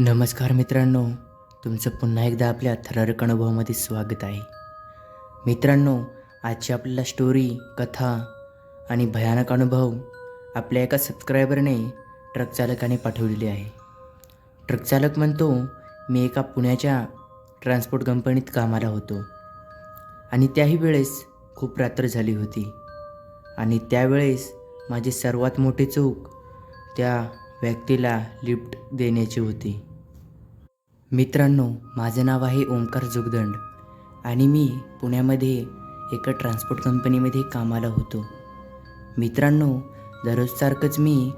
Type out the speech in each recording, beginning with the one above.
नमस्कार मित्रांनो तुमचं पुन्हा एकदा आपल्या थरारक अनुभवामध्ये स्वागत आहे. मित्रांनो आजची आपल्याला स्टोरी कथा आणि भयानक अनुभव आपल्या एका सबस्क्रायबरने ट्रक चालकाने पाठवलेली आहे. ट्रक चालक म्हणतो मी एका पुण्याच्या ट्रान्सपोर्ट कंपनीत कामाला होतो आणि त्याही वेळेस खूप रात्र झाली होती आणि त्यावेळेस माझी सर्वात मोठी चूक त्या व्यक्तीला लिफ्ट देण्याची होती. मित्रांनो माझं नाव आहे ओंकार जुगदंड आणि मी पुण्यामध्ये एका ट्रान्सपोर्ट कंपनीमध्ये कामाला होतो. मित्रांनो दररोजसारखंच मी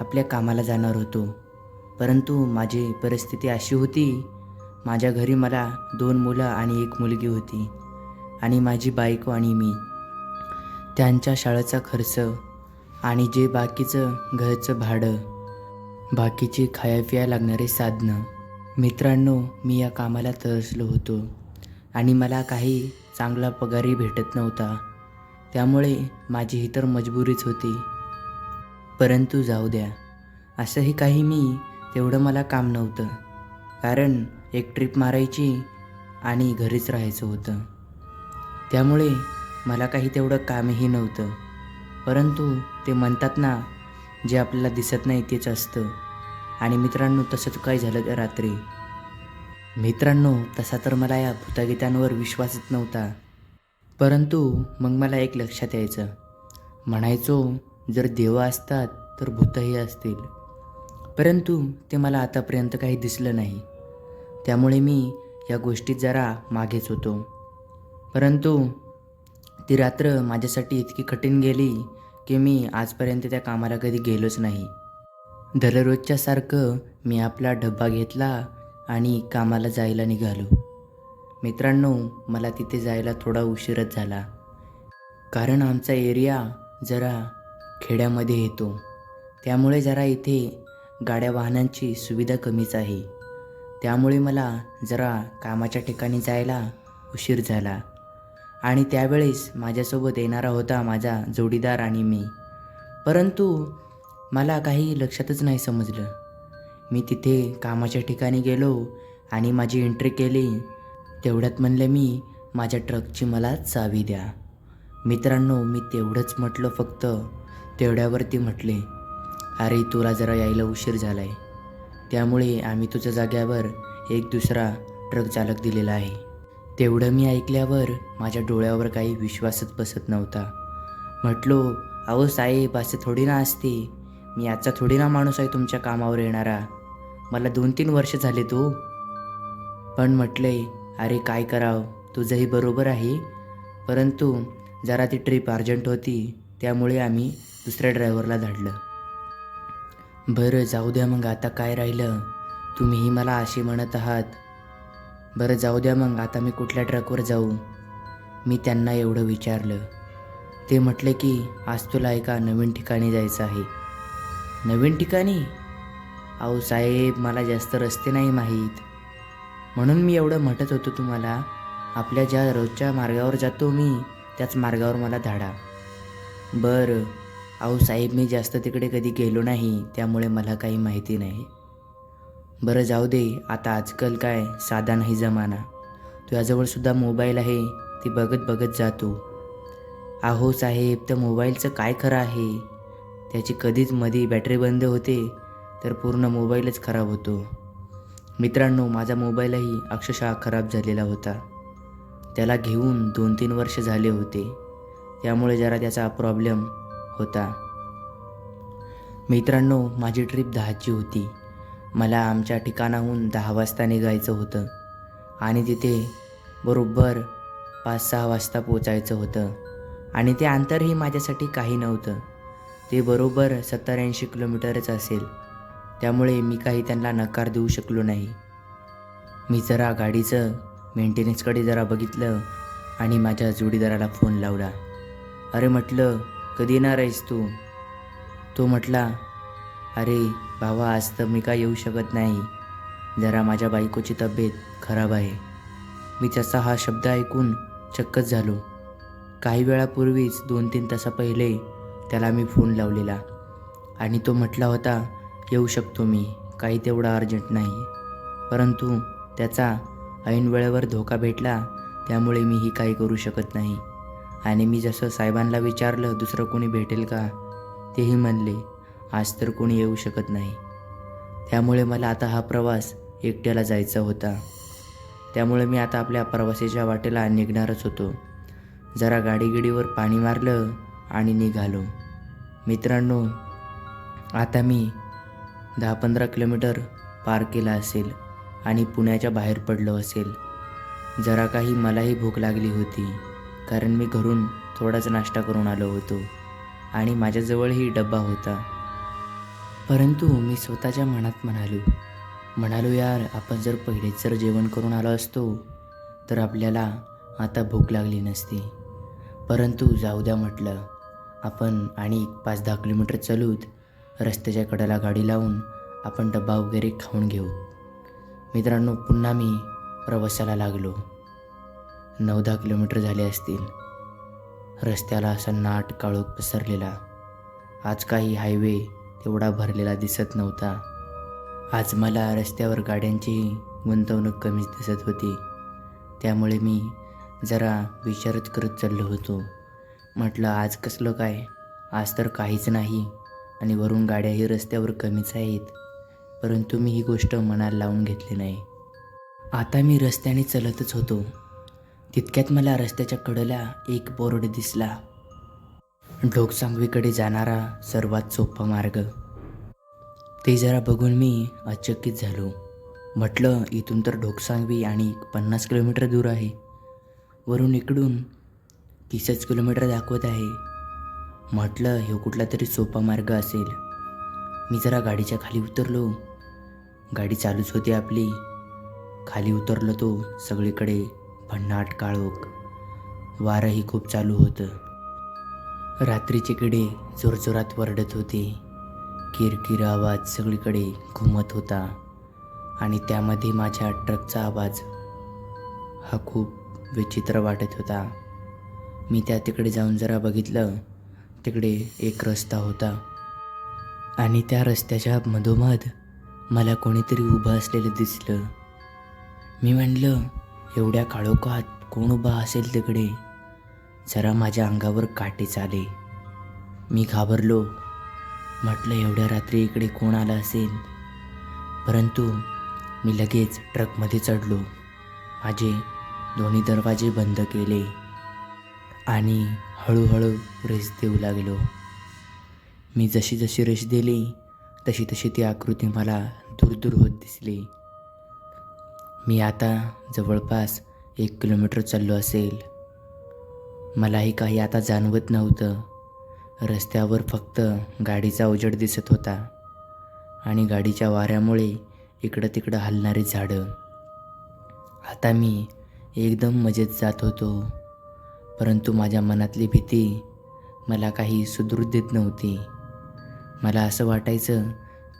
आपल्या कामाला जाणार होतो. परंतु माझी परिस्थिती अशी होती माझ्या घरी मला दोन मुलं आणि एक मुलगी होती आणि माझी बायको आणि मी. त्यांच्या शाळेचा खर्च आणि जे बाकीचं घरचं भाडं बाकीची खाया पिया लागणारे साधनं मित्रांनो मी या कामाला तरसलो होतो आणि मला काही चांगला पगारही भेटत नव्हता. त्यामुळे माझी ही तर मजबुरीच होती. परंतु जाऊ द्या. असंही काही मी तेवढं मला काम नव्हतं. कारण एक ट्रिप मारायची आणि घरीच राहायचं होतं. त्यामुळे मला काही तेवढं कामही नव्हतं. परंतु ते म्हणतात ना जे आपल्याला दिसत नाही तेच असतं. आणि मित्रांनो तसंच काय झालं त्या रात्री? मित्रांनो तसा तर मला या भूतागीतांवर विश्वासच नव्हता. परंतु मग मला एक लक्षात यायचं. म्हणायचो जर देव असतात तर भूतही असतील. परंतु ते मला आतापर्यंत काही दिसलं नाही. त्यामुळे मी या गोष्टीत जरा मागेच होतो. परंतु ती रात्र माझ्यासाठी इतकी कठीण गेली की मी आजपर्यंत त्या कामाला कधी गेलोच नाही. दररोजच्या सारखं मी आपला डब्बा घेतला आणि कामाला जायला निघालो. मित्रांनो मला तिथे जायला थोडा उशीरच झाला. कारण आमचा एरिया जरा खेड्यामध्ये येतो. त्यामुळे जरा इथे गाड्या वाहनांची सुविधा कमीच आहे. त्यामुळे मला जरा कामाच्या ठिकाणी जायला उशीर झाला. आणि त्यावेळेस माझ्यासोबत येणारा होता माझा जोडीदार आणि मी. परंतु मला काही लक्षातच नाही समजलं. मी तिथे कामाच्या ठिकाणी गेलो आणि माझी एंट्री केली. तेवढ्यात म्हणलं मी माझ्या ट्रकची मला चावी द्या. मित्रांनो मी तेवढंच म्हटलं फक्त. तेवढ्यावरती म्हटले अरे तुला जरा यायला उशीर झाला आहे त्यामुळे आम्ही तुझ्या जाग्यावर एक दुसरा ट्रक चालक दिलेला आहे. तेवढं मी ऐकल्यावर माझ्या डोळ्यावर काही विश्वासच बसत नव्हता. म्हटलो अहो साहेब असं थोडी ना असते. मी आजचा थोडी ना माणूस आहे तुमच्या कामावर येणारा. मला दोन तीन वर्ष झाले तो. पण म्हटले अरे काय करावं? तुझंही बरोबर आहे. परंतु जरा ती ट्रिप अर्जंट होती त्यामुळे आम्ही दुसऱ्या ड्रायव्हरला धाडलं. बरं जाऊ द्या मग आता काय राहिलं? तुम्हीही मला अशी म्हणत आहात. बरं जाऊ द्या मग आता मी कुठल्या ट्रकवर जाऊ. मी त्यांना एवढं विचारलं. ते म्हटले की आज तुला एका नवीन ठिकाणी जायचं आहे. नवीन ठिकाणी? अहो साहेब मला जास्त रस्ते नाही माहीत. म्हणून मी एवढं म्हटत होतो तुम्हाला आपल्या ज्या रोजच्या मार्गावर जातो मी त्याच मार्गावर मला धाडा. बरं. अहो साहेब मी जास्त तिकडे कधी गेलो नाही त्यामुळे मला काही माहिती नाही. बरं जाऊ दे. आता आजकाल काय? साधा नाही जमाना. तुझ्याजवळसुद्धा मोबाईल आहे ती बघत बघत जातो. अहो साहेब तर मोबाईलचं काय खरं आहे? त्याची कधीच मधी बॅटरी बंद होते तर पूर्ण मोबाईलच खराब होतो. मित्रांनो माझा मोबाईलही अक्षरशः खराब झालेला होता. त्याला घेऊन दोन तीन वर्ष झाले होते. त्यामुळे जरा त्याचा प्रॉब्लेम होता. मित्रांनो माझी ट्रिप दहाची होती. मला आमच्या ठिकाणाहून दहा वाजता निघायचं होतं. आणि तिथे बरोबर पाच सहा वाजता पोचायचं होतं. आणि ते अंतरही माझ्यासाठी काही नव्हतं. ते बरोबर सत्तर ऐंशी किलोमीटरच असेल. त्यामुळे मी काही त्यांना नकार देऊ शकलो नाही. मी जरा गाडीचं मेंटेनन्सकडे जरा बघितलं आणि माझ्या जोडीदाराला फोन लावला. अरे म्हटलं कधी येणार आहेस तू? तो म्हटला अरे भावा आज तर मी काय येऊ शकत नाही. जरा माझ्या बायकोची तब्येत खराब आहे. मी त्याचा हा शब्द ऐकून चक्कच झालो. काही वेळापूर्वीच दोन तीन तासा पहिले त्याला मी फोन लावलेला. आणि तो म्हटला होता येऊ शकतो मी काही तेवढा अर्जंट नाही. परंतु त्याचा ऐन वेळेवर धोका भेटला त्यामुळे मीही काही करू शकत नाही. आणि मी जसं साहेबांना विचारलं दुसरं कोणी भेटेल का? तेही म्हणले आज तर कोणी येऊ शकत नाही. त्यामुळे मला आता हा प्रवास एकट्याला जायचा होता. त्यामुळे मी आता आपल्या प्रवासाच्या वाटेला निघणारच होतो. जरा गाडीगिडीवर पाणी मारलं आणि निघालो. मित्रांनो आता मी दहा पंधरा किलोमीटर पार केला असेल आणि पुण्याच्या बाहेर पडलो असेल. जरा काही मलाही भूक लागली होती कारण मी घरून थोडाच नाश्ता करून आलो होतो आणि माझ्याजवळही डब्बा होता. परंतु मी स्वतःच्या मनात म्हणालो म्हणालो यार आपण जर पहिलेच जर जेवण करून आलो असतो तर आपल्याला आता भूक लागली नसती. परंतु जाऊ द्या म्हटलं आपण आणि पाच दहा किलोमीटर चालूत रस्त्याच्या कडेला गाडी लावून आपण डब्बा वगैरे खाऊन घेऊ. मित्रांनो पुन्हा मी प्रवासाला लागलो. नऊ दहा किलोमीटर झाले असतील. रस्त्याला असा नाट काळोख पसरलेला. आज काही हायवे तेवढा भरलेला दिसत नव्हता. आज मला रस्त्यावर गाड्यांची गुंतवणूक कमीच दिसत होती. त्यामुळे मी जरा विचारच करत चाललो होतो. म्हटलं आज कसलं काय? आज तर काहीच नाही आणि वरून गाड्याही रस्त्यावर कमीच आहेत. परंतु मी ही गोष्ट मनाला लावून घेतली नाही. आता मी रस्त्याने चलतच होतो. तितक्यात मला रस्त्याच्या कडेला एक बोर्ड दिसला. ढोकसांगवीकडे जाणारा सर्वात सोपा मार्ग. ते जरा बघून मी अचकित झालो. म्हटलं इथून तर ढोकसांगवी आणि पन्नास किलोमीटर दूर आहे. वरून इकडून तीसच किलोमीटर दाखवत आहे. म्हटलं हे कुठला तरी सोपा मार्ग असेल. मी जरा गाडीच्या खाली उतरलो. गाडी चालूच होती आपली. खाली उतरलो तो सगळीकडे भन्नाट काळोख. वारंही खूप चालू होतं. रात्रीचे किडे जोरजोरात वरडत होते. किरकिर आवाज सगळीकडे घुमत होता. आणि त्यामध्ये माझ्या ट्रकचा आवाज हा खूप विचित्र वाटत होता. मी त्या तिकडे जाऊन जरा बघितलं. तिकडे एक रस्ता होता. आणि त्या रस्त्याच्या मधोमध मला कोणीतरी उभं असलेलं दिसलं. मी म्हणलं एवढ्या काळोखात कोण उभा असेल तिकडे? जरा माझ्या अंगावर काटेच आले मी घाबरलो. म्हटलं एवढ्या रात्री इकडे कोण आलं असेल? परंतु मी लगेच ट्रकमध्ये चढलो. माझे दोन्ही दरवाजे बंद केले. आणि हळूहळू रेस देऊ लागलो. मी जशी जशी रेस दिली तशी तशी ती आकृती मला दूर दूर होत दिसली. मी आता जवळपास एक किलोमीटर चाललो असेल. मलाही काही आता जाणवत नव्हतं. रस्त्यावर फक्त गाडीचा उजेड दिसत होता आणि गाडीच्या वाऱ्यामुळे इकडं तिकडं हलणारी झाडं. आता मी एकदम मजेत जात होतो. परंतु माझ्या मनातली भीती मला काही सुदृढ देत नव्हती. मला असं वाटायचं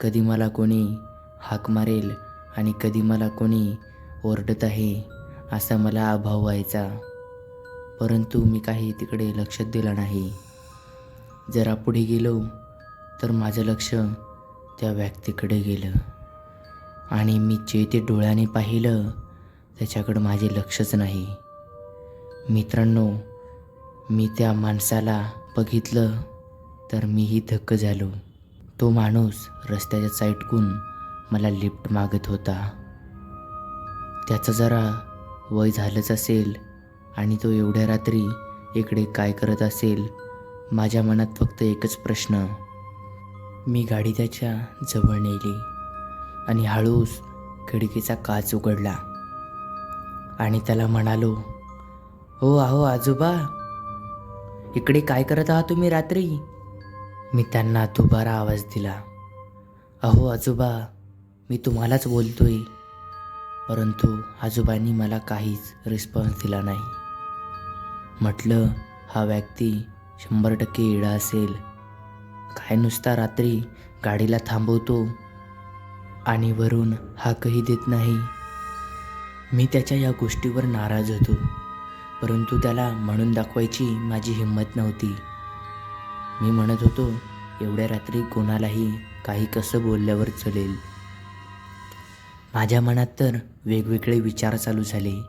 कधी मला कोणी हाक मारेल आणि कधी मला कोणी ओरडत आहे असा मला अभाव व्हायचा. परंतु मी काही तिकडे लक्ष दिलं नाही. जरा पुढे गेलो तर माझं लक्ष त्या व्यक्तीकडे गेलं. आणि मी जे ते डोळ्याने पाहिलं त्याच्याकडं माझे लक्षच नाही. मित्रांनो मी त्या माणसाला बघितलं तर मीही धक्क झालो. तो माणूस रस्त्याच्या साईटकून मला लिफ्ट मागत होता. त्याचं जरा वय झालंच असेल आणि तो एवढ्या रात्री इकडे काय करत असेल माझ्या मनात फक्त एकच प्रश्न. मी गाडी त्याच्याजवळ नेली आणि हळूच खिडकीचा काच उघडला आणि त्याला म्हणालो हो आहो आजोबा इकडे काय करत आहात तुम्ही रात्री? मी त्यांना दुबारा आवाज दिला. अहो आजोबा मी तुम्हालाच बोलतोय. परंतु आजोबांनी मला काहीच रिस्पॉन्स दिला नाही. म्हटलं हा व्यक्ती शंभर टक्के येडा असेल. काय नुसता रात्री गाडीला थांबवतो आणि वरून हाकही देत नाही. मी त्याच्या या गोष्टीवर नाराज होतो. परंतु त्याला म्हणून दाखवायची माझी हिंमत नव्हती. मी म्हणत होतो एवढ्या रात्री कोणालाही काही कसं बोलल्यावर चलेल? माझ्या मनात तर वेगवेगळे विचार चालू झाले.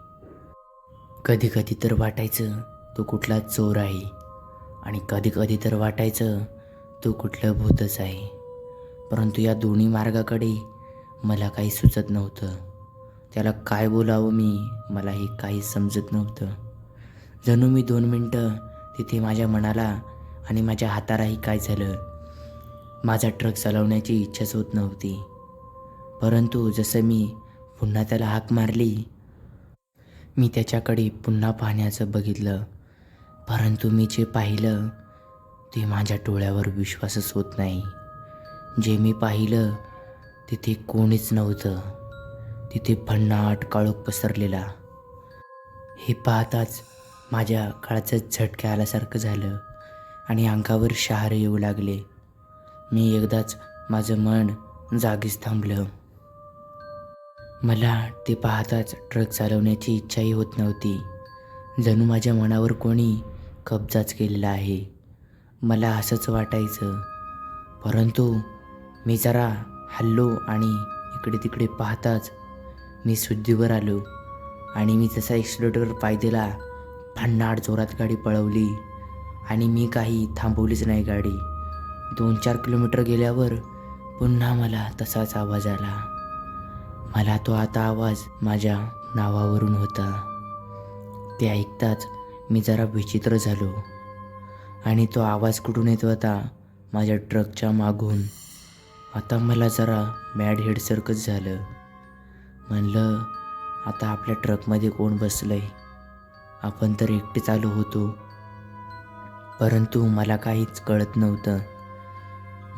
कधी कधी तर वाटायचं तो कुठला चोर आहे? आणि कधी कधी तर वाटायचं तो कुठलं भूतच आहे? परंतु या दोन्ही मार्गाकडे मला काही सुचत नव्हतं. त्याला काय बोलावं मी मलाही काही समजत नव्हतं. जणू मी दोन मिनटं तिथे माझ्या मनाला आणि माझ्या हातालाही काय झालं? माझा ट्रक चालवण्याची इच्छाच होत नव्हती. परंतु जसं मी पुन्हा त्याला हाक मारली मी त्याच्याकडे पुन्हा पाहण्याचं बघितलं. परंतु मी जे पाहिलं ते माझ्या डोळ्यावर विश्वासच होत नाही. जे मी पाहिलं तिथे कोणीच नव्हतं. तिथे भन्नाट काळोख पसरलेला. हे पाहताच माझ्या काळचं झटक्या आल्यासारखं झालं आणि अंगावर शहार येऊ लागले. मी एकदाच माझं मन जागीच थांबलं. मला ते पाहताच ट्रक चालवण्याची इच्छाही होत नव्हती. जणू माझ्या मनावर कोणी कब्जाच केलेला आहे. मला असंच वाटायचं. परंतु मी जरा हल्लो आणि इकडे तिकडे पाहताच मी शुद्धीवर आलो आणि मी जसा एक्सिलेटरवर पाय दिला भन्नाट जोरात गाडी पळवली आणि मी काही थांबवलीच नाही गाडी. दोन चार किलोमीटर गेल्यावर पुन्हा मला तसाच आवाज आला. मला तो आता आवाज माझ्या नावावरून होता. ते ऐकताच मी जरा विचित्र झालो आणि तो आवाज कुठून येत होता माझ्या ट्रकच्या मागून. आता मला जरा मॅड हेडसारखंच झालं. म्हणलं आता आपल्या ट्रकमध्ये कोण बसलं आहे आपण तर एकटे चालू होतो. परंतु मला काहीच कळत नव्हतं.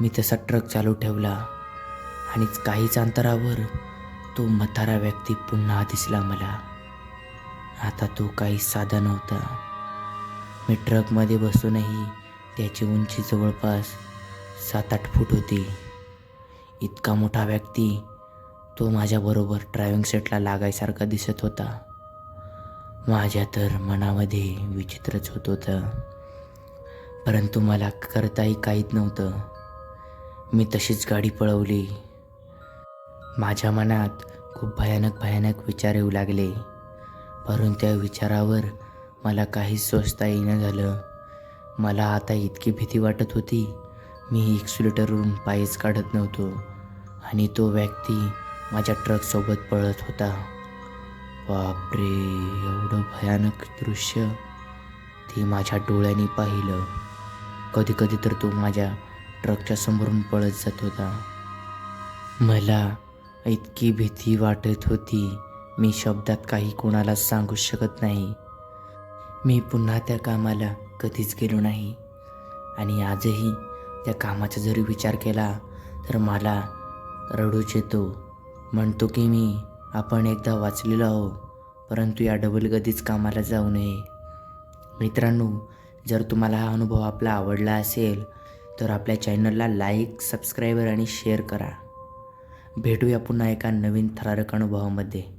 मी तसा ट्रक चालू ठेवला आणि काहीच अंतरावर तो म्हातारा व्यक्ती पुन्हा दिसला मला. आता तो काही साधा नव्हता. मी ट्रकमध्ये बसूनही त्याची उंची जवळपास सात आठ फूट होती. इतका मोठा व्यक्ती तो माझ्याबरोबर ड्रायव्हिंग सेटला लागायसारखा दिसत होता. माझ्या तर मनामध्ये विचित्रच होत होतं. परंतु मला करताही काहीच नव्हतं. मी तशीच गाडी पळवली. माझ्या मनात खूप भयानक भयानक विचार येऊ लागले. परंतु त्या विचारावर मला काहीच सोचता येईना झालं. मला आता इतकी भीती वाटत होती. मी एक्सिलेटरवरून पायच काढत नव्हतो आणि तो व्यक्ती माझ्या ट्रकसोबत पळत होता. बापरे एवढं भयानक दृश्य. ते माझ्या डोळ्यांनी पाहिलं. कधी कधी तर तो माझ्या ट्रकच्या समोरून पळत जात होता. मला इतकी भीती वाटत होती. मी शब्दात काही कोणाला सांगू शकत नाही. मी पुन्हा त्या कामाला कधीच गेलो नाही. आणि आजही त्या कामाचा जरी विचार केला तर मला रडूच येतो. म्हणतो की मी आपण एकदा वाचलेलो आहो परंतु या डबल कधीच कामाला जाऊ नये. मित्रांनो जर तुम्हाला हा अनुभव आपला आवडला असेल तर आपल्या चॅनलला लाईक सबस्क्राईबर आणि शेअर करा. भेटूया पुन्हा एका नवीन थरारक अनुभवामध्ये.